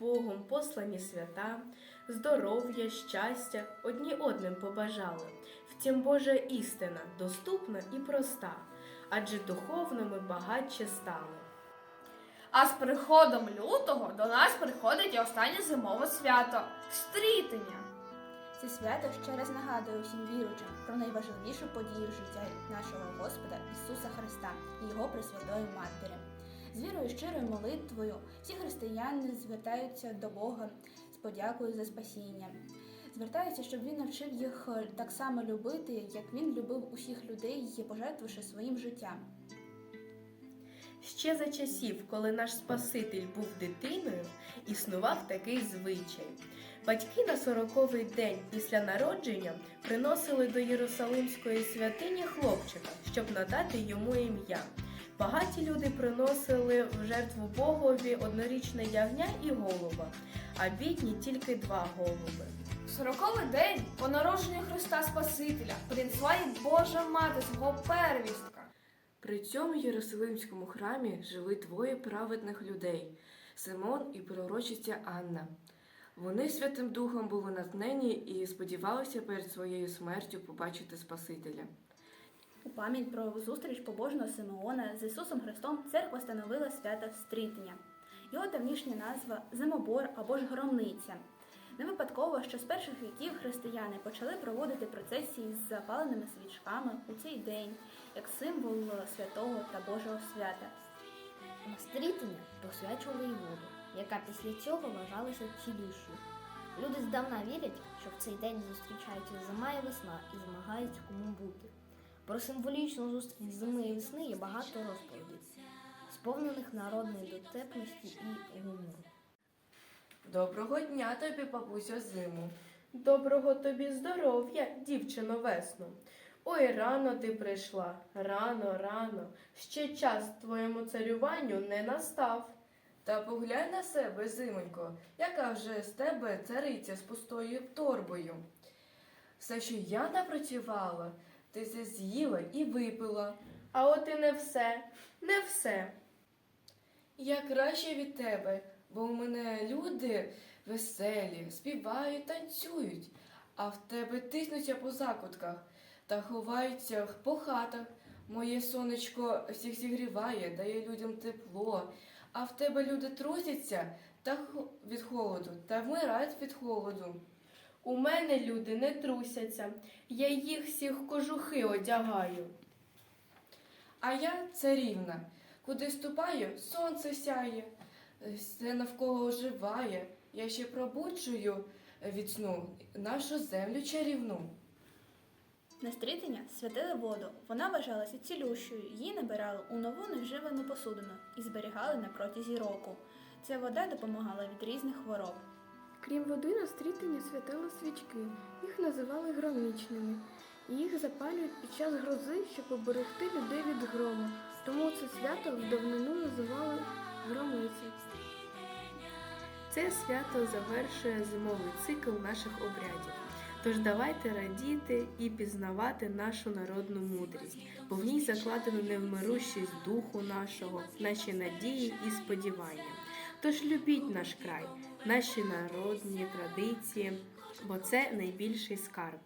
Богом послані свята, здоров'я, щастя одні одним побажали. Втім, Божа істина доступна і проста, адже духовно ми багатше стали. А з приходом лютого до нас приходить і останнє зимове свято стрітення. Це свято ще раз нагадує усім віручим про найважливішу подію життя нашого Господа Ісуса Христа і Його Пресвятої Матері. Вірою щирою молитвою всі християни звертаються до Бога з подякою за спасіння. Звертаються, щоб він навчив їх так само любити, як він любив усіх людей, пожертвувавши своїм життям. Ще за часів, коли наш Спаситель був дитиною, існував такий звичай. Батьки на сороковий день після народження приносили до Єрусалимської святині хлопчика, щоб надати йому ім'я. Багаті люди приносили в жертву Богові однорічне ягня і голуба, а бідні тільки два голуби. Сороковий день по народженню Христа Спасителя принесла й Божа мати свого первістка. При цьому Єрусалимському храмі жили двоє праведних людей Симон і пророчиця Анна. Вони Святим Духом були натхнені і сподівалися перед своєю смертю побачити Спасителя. У пам'ять про зустріч побожного Симеона з Ісусом Христом церква встановила свято Стрітення. Його давнішня назва Зимобор або ж Громниця. Не випадково, що з перших віків християни почали проводити процесії з запаленими свічками у цей день, як символ святого та Божого свята. На стрітення просвячували й воду, яка після цього вважалася цілющою. Люди здавна вірять, що в цей день зустрічаються зима і весна і змагаються кому бути. Про символічну зустріч зими і весни є багато розповідей, сповнених народної дотепності і гумору. Доброго дня тобі, бабусю, зиму. Доброго тобі здоров'я, дівчино весно. Ой, рано ти прийшла, рано, рано. Ще час твоєму царюванню не настав. Та поглянь на себе, зимонько, яка вже з тебе цариця з пустою торбою. Все, що я напрацювала, ти все з'їла і випила. А от і не все, не все. Я краще від тебе, бо у мене люди веселі, співають, танцюють, а в тебе тиснуться по закутках та ховаються по хатах. Моє сонечко всіх зігріває, дає людям тепло, а в тебе люди трусяться та від холоду та вмирають від холоду. У мене люди не трусяться, я їх всіх кожухи одягаю. А я царівна, куди ступаю, сонце сяє, все навколо оживає. Я ще пробуджую від сну нашу землю чарівну. На стрітення святили воду. Вона вважалася цілющою. Її набирали у нову невживану посудину і зберігали на протязі року. Ця вода допомагала від різних хвороб. Крім води, на стрітення святили свічки. Їх називали громічними. І їх запалюють під час грози, щоб оберегти людей від грому. Тому це свято в давнину називали громиці. Це свято завершує зимовий цикл наших обрядів. Тож давайте радіти і пізнавати нашу народну мудрість, бо в ній закладено невмирущість духу нашого, наші надії і сподівання. Тож любіть наш край, наші народні традиції, бо це найбільший скарб.